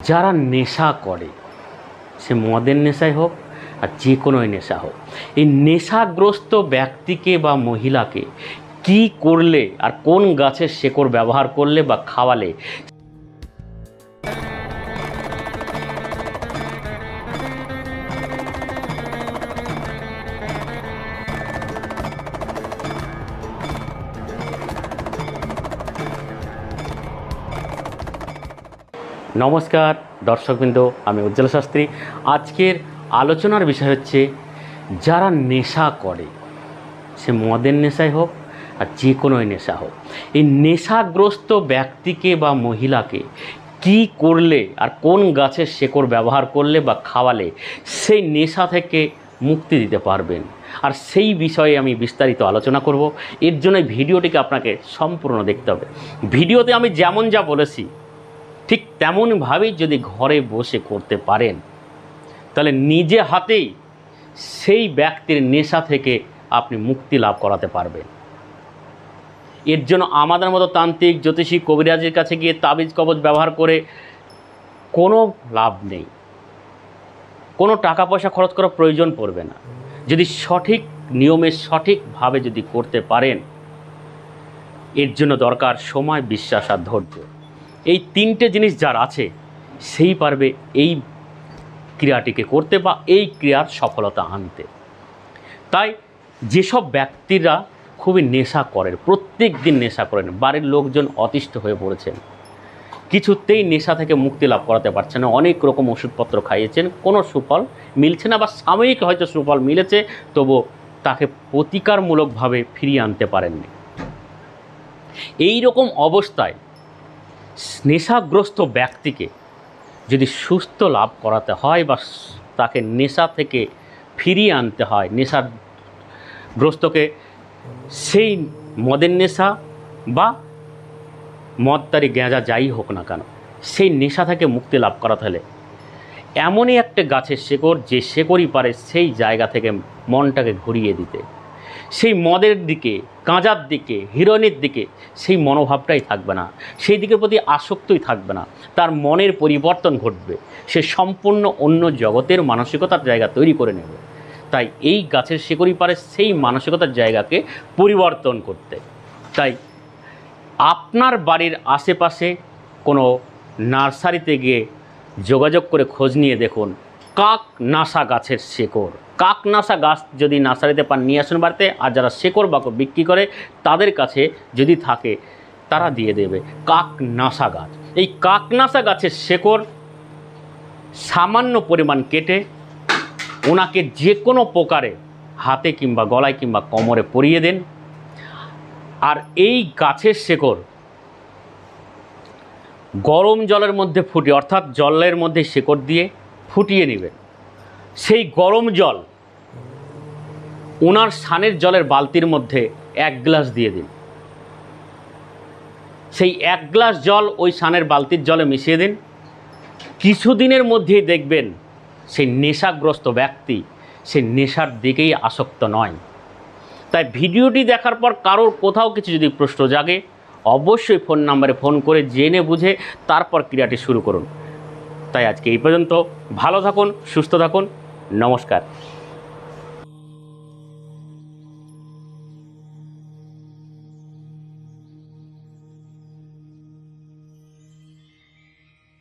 যারা নেশা করে, সে মদের নেশাই হোক আর যে কোনো নেশা হোক, এই নেশাগ্রস্ত ব্যক্তিকে বা মহিলাকে কি করলে আর কোন গাছের শেকড় ব্যবহার করলে বা খাওয়ালে নমস্কার, দর্শকবৃন্দ, আমি উজ্জ্বল শাস্ত্রী। আজকের আলোচনার বিষয় হচ্ছে, যারা নেশা করে, সে মদের নেশাই হোক আর যে কোনোই নেশা হোক, এই নেশাগ্রস্ত ব্যক্তিকে বা মহিলাকে কি করলে আর কোন গাছের শেকড় ব্যবহার করলে বা খাওয়ালে, সেই নেশা থেকে মুক্তি দিতে পারবেন। আর সেই বিষয়ে আমি বিস্তারিত আলোচনা করব। এর জন্য ভিডিওটিকে আপনাকে সম্পূর্ণ দেখতে হবে। ভিডিওতে আমি যেমন যা বলেছি ঠিক তেমনভাবেই যদি ঘরে বসে করতে পারেন, তাহলে নিজে হাতেই সেই ব্যক্তির নেশা থেকে আপনি মুক্তি লাভ করাতে পারবেন। এর জন্য আমাদের মতো তান্ত্রিক, জ্যোতিষী, কবিরাজের কাছে গিয়ে তাবিজ কবজ ব্যবহার করে কোনো লাভ নেই। কোনো টাকা পয়সা খরচ করার প্রয়োজন পড়বে না। যদি সঠিক নিয়মে সঠিকভাবে যদি করতে পারেন, এর জন্য দরকার সময়, বিশ্বাস আর ধৈর্য। এই তিনটে জিনিস যার আছে, সেই পারবে এই ক্রিয়াটিকে করতে বা এই ক্রিয়ার সফলতা আনতে। তাই যেসব ব্যক্তিরা খুবই নেশা করেন, প্রত্যেক দিন নেশা করেন, বাড়ির লোকজন অতিষ্ঠ হয়ে পড়েছেন, কিছুতেই নেশা থেকে মুক্তি লাভ করাতে পারছেন না, অনেক রকম ওষুধপত্র খাইয়েছেন, কোনো সুফল মিলছে না বা সাময়িক হয়তো সুফল মিলেছে, তবু তাকে প্রতিকারমূলকভাবে ফিরিয়ে আনতে পারেননি। এই রকম অবস্থায় নেশাগ্রস্ত ব্যক্তিকে যদি সুস্থ লাভ করাতে হয় বা তাকে নেশা থেকে ফিরিয়ে আনতে হয়, নেশাগ্রস্তকে সেই মদের নেশা বা মদতারি গেঁজা যাই হোক না কেন, সেই নেশা থেকে মুক্তি লাভ করাতে হলে এমনই একটা গাছের শেকড় যে শেকড়ই পারে সেই জায়গা থেকে মনটাকে ঘুরিয়ে দিতে। সেই মদের দিকে গাঁজার দিকে হিরোইনের দিকে সেই মনোভাবটাই থাকবে না। সেই দিকের প্রতি আসক্তই থাকবে না। তার মনের পরিবর্তন ঘটবে। সে সম্পূর্ণ অন্য জগতের মানসিকতার জায়গা তৈরি করে নেবে। তাই এই গাছের শিকড়ি পারে সেই মানসিকতার জায়গাকে পরিবর্তন করতে। তাই আপনার বাড়ির আশেপাশে কোনো নার্সারিতে গিয়ে যোগাযোগ করে খোঁজ নিয়ে দেখুন কাক নাসা গাছের শেকড়। কাক নাসা গাছ যদি নার্সারিতে পান, নিয়ে আসুন বাড়িতে। আর যারা শেকড় বাকড় বিক্রি করে, তাদের কাছে যদি থাকে, তারা দিয়ে দেবে কাক নাসা গাছ। এই কাক নাসা গাছের শেকড় সামান্য পরিমাণ কেটে ওনাকে যে কোনো প্রকারে হাতে কিংবা গলায় কিংবা কোমরে পরিয়ে দেন। আর এই গাছের শেকড় গরম জলের মধ্যে ফুটিয়ে অর্থাৎ জলের মধ্যে শেকড় দিয়ে ফুটিয়ে নেবেন সেই গরম জল ওনার সানের জলের বালতির মধ্যে এক গ্লাস দিয়ে দিন। সেই এক গ্লাস জল ওই সানের বালতির জলে মিশিয়ে দিন। কিছুদিনের মধ্যেই দেখবেন সেই নেশাগ্রস্ত ব্যক্তি সে নেশার দিকেই আসক্ত নয়। তাই ভিডিওটি দেখার পর কারোর কোথাও কিছু যদি প্রশ্ন জাগে, অবশ্যই ফোন নাম্বারে ফোন করে জেনে বুঝে তারপর ক্রিয়াটি শুরু করুন। তাই আজকে এই পর্যন্ত। ভালো থাকুন, সুস্থ থাকুন। নমস্কার।